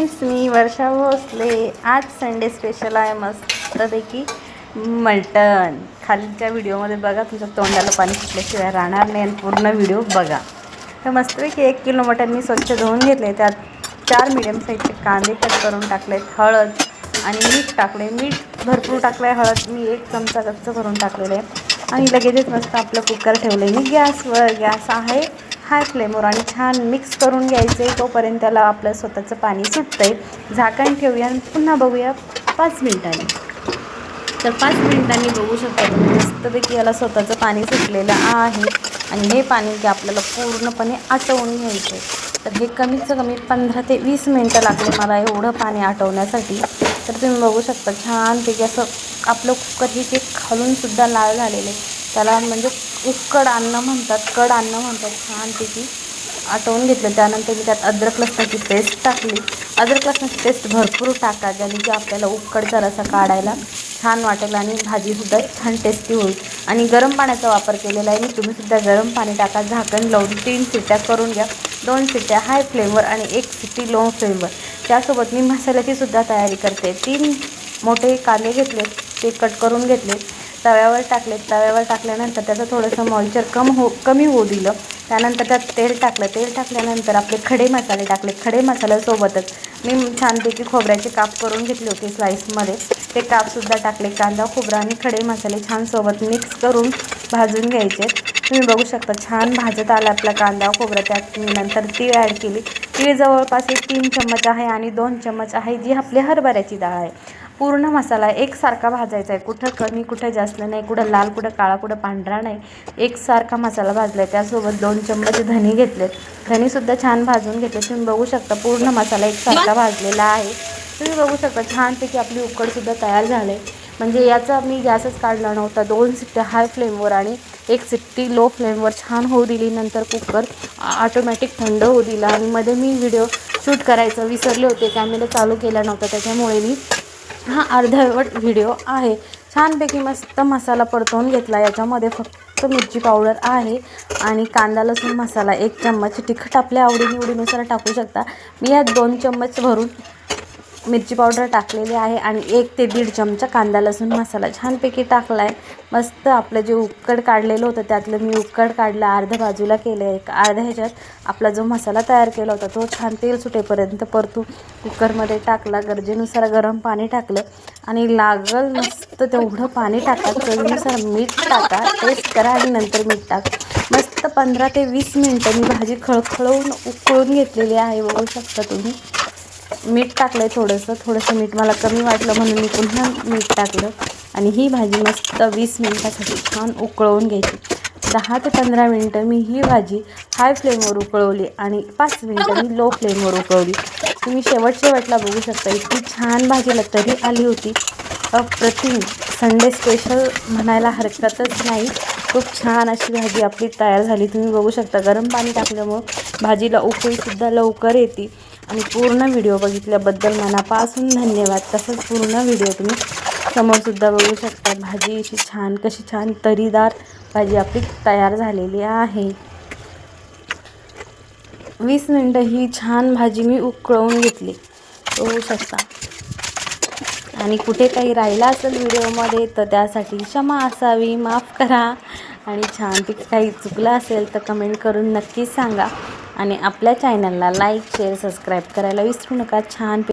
Friends मी वर्षा भोसले. आज Sunday special आहे मस्तपैकी मल्टन खालच्या व्हिडिओमध्ये बघा तुमच्या तोंडाला पाणी सुटल्याशिवाय राहणार नाही आणि पूर्ण व्हिडिओ बघा. तर मस्तपैकी एक किलो मटण मी स्वच्छ धुवून घेतले त्यात चार मिडियम साईजचे कांदे कट करून टाकलेत हळद आणि मीठ टाकले मीठ भरपूर टाकलं आहे हळद मी एक चमचा कच्च करून टाकलेलं आहे. आणि लगेचच मस्त आपलं कुकर ठेवलं आहे मी गॅसवर गॅस आहे. हाय फ्लेमवर आणि छान मिक्स करून घ्यायचे तोपर्यंत त्याला आपलं स्वतःचं पाणी सुटतं आहे झाकण ठेवूया आणि पुन्हा बघूया पाच मिनिटांनी. तर पाच मिनिटांनी बघू शकता मस्तपैकी याला स्वतःचं पाणी सुटलेलं आहे. आणि हे पाणी की आपल्याला पूर्णपणे आटवून घ्यायचं आहे तर हे कमीत कमी पंधरा ते वीस मिनटं लागले मला एवढं पाणी आटवण्यासाठी. तर तुम्ही बघू शकता छानपैकी असं आपलं कुकर हे ते खालूनसुद्धा लाल झालेलं आहे. त्याला म्हणजे उकड अन्न म्हणतात कड अन्न म्हणतात छानपैकी. आटवून घेतलं. त्यानंतर मी त्यात अद्रक लसणाची पेस्ट टाकली. अद्रक लसणाची पेस्ट भरपूर टाका ज्याने की आपल्याला उकड जरासा काढायला छान वाटेल आणि भाजीसुद्धा छान टेस्टी होईल. आणि गरम पाण्याचा वापर केलेला आहे. मी तुम्हीसुद्धा गरम पाणी टाका. झाकण लावून तीन शिट्ट्या करून घ्या. दोन शिट्ट्या हाय फ्लेमवर आणि एक सिटी लो फ्लेमवर त्यासोबत मी मसाल्याची सुद्धा तयारी करते. तीन मोठे कांदे घेतले. ते कट करून घेतले. तव्यावर टाकले तव्यावर टाकल्यानंतर त्याचं थोडंसं मॉइचर कम हो कमी होऊ दिलं. त्यानंतर त्यात तेल टाकलं. तेल टाकल्यानंतर आपले खडे मसाले टाकले खडे मसाल्यासोबतच मी छानपैकी खोबऱ्याचे काप करून घेतले होते स्लाईसमध्ये ते कापसुद्धा टाकले. कांदा खोबरा आणि खडे मसाले छान सोबत मिक्स करून भाजून घ्यायचे. तुम्ही बघू शकता छान भाजत आला आपला कांदा खोबरा त्यात. मी नंतर तीळ ॲड केली. तीळ जवळपास एक तीन चम्मच आहे आणि दोन चम्मच आहे जी आपली हरभऱ्याची डाळ आहे. पूर्ण मसाला एकसारखा भाजायचा आहे. कुठं कमी कुठं जास्त नाही. कुठं लाल कुठं काळा कुठं पांढरा नाही. एकसारखा मसाला भाजला आहे त्यासोबत दोन चम्मच धनी घेतलेत. धनीसुद्धा छान भाजून घेतले तुम्ही बघू शकता पूर्ण मसाला एकसारखा भाजलेला आहे. तुम्ही बघू शकता छानपैकी आपली उकडसुद्धा तयार झाले म्हणजे याचा मी गॅसच काढला नव्हता. दोन सिट्ट्या हाय फ्लेमवर आणि एक सिट्टी लो फ्लेमवर छान होऊ दिली नंतर कुकर ऑटोमॅटिक थंड होऊ दिला आणि मध्ये मी व्हिडिओ शूट करायचं विसरले होते कॅमेरा चालू केला नव्हता त्याच्यामुळे मी हा अर्धवट व्हिडिओ आहे. छानपैकी मस्त मसाला परतवून घेतला याच्यामध्ये फक्त मिरची पावडर आहे आणि कांदा लसूण मसाला एक चम्मच. तिखट आपल्या आवडीनिवडीनुसार टाकू शकता. मी यात दोन चम्मच भरून मिरची पावडर टाकलेली आहे आणि एक ते दीड चमचा कांदा लसूण मसाला छानपैकी टाकला आहे मस्त आपलं जे उकड काढलेलं होतं त्यातलं मी उकड काढलं अर्ध्या बाजूला केलं आहे एक अर्ध्या ह्याच्यात आपला जो मसाला तयार केला होता तो छान तेल सुटेपर्यंत परतू कुकरमध्ये टाकला गरजेनुसार गरम पाणी टाकलं आणि लागल मस्त तेवढं पाणी टाका चवीनुसार मीठ टाका टेस्ट करा आणि नंतर मीठ टाक. मस्त पंधरा ते वीस मिनटं मी भाजी खळखळवून उकळून घेतलेली आहे बघू शकता तुम्ही. मीठ टाकलं आहे थोडंसं थोडंसं मीठ मला कमी वाटलं म्हणून मी पुन्हा मीठ टाकलं. आणि ही भाजी मस्त वीस मिनटासाठी छान उकळवून घ्यायची. दहा ते पंधरा मिनटं मी ही भाजी हाय फ्लेमवर उकळवली आणि पाच मिनटं मी लो फ्लेमवर उकळवली. तुम्ही शेवट शेवटला बघू शकता इतकी छान भाजीला तरी आली होती. अप्रतिम. संडे स्पेशल म्हणायला हरकतच नाही. खूप छान अशी भाजी आपली तयार झाली. तुम्ही बघू शकता गरम पाणी टाकल्यामुळं भाजीला उकळीसुद्धा लवकर येते. आणि पूर्ण व्हिडिओ बघितल्याबद्दल मनापासून धन्यवाद. तसंच पूर्ण व्हिडिओ तुम्ही समोरसुद्धा बघू शकता. भाजी अशी छान कशी छान तरीदार भाजी आपली तयार झालेली आहे. वीस मिनटं ही छान भाजी मी उकळवून घेतली. बघू शकता. आणि कुठे काही राहिला असेल व्हिडिओमध्ये तर त्यासाठी क्षमा असावी माफ करा. आणि छानपैकी काही चुकलं असेल तर कमेंट करून नक्कीच सांगा. आणि आपल्या चॅनलला लाईक शेअर सबस्क्राईब करायला विसरू नका. छान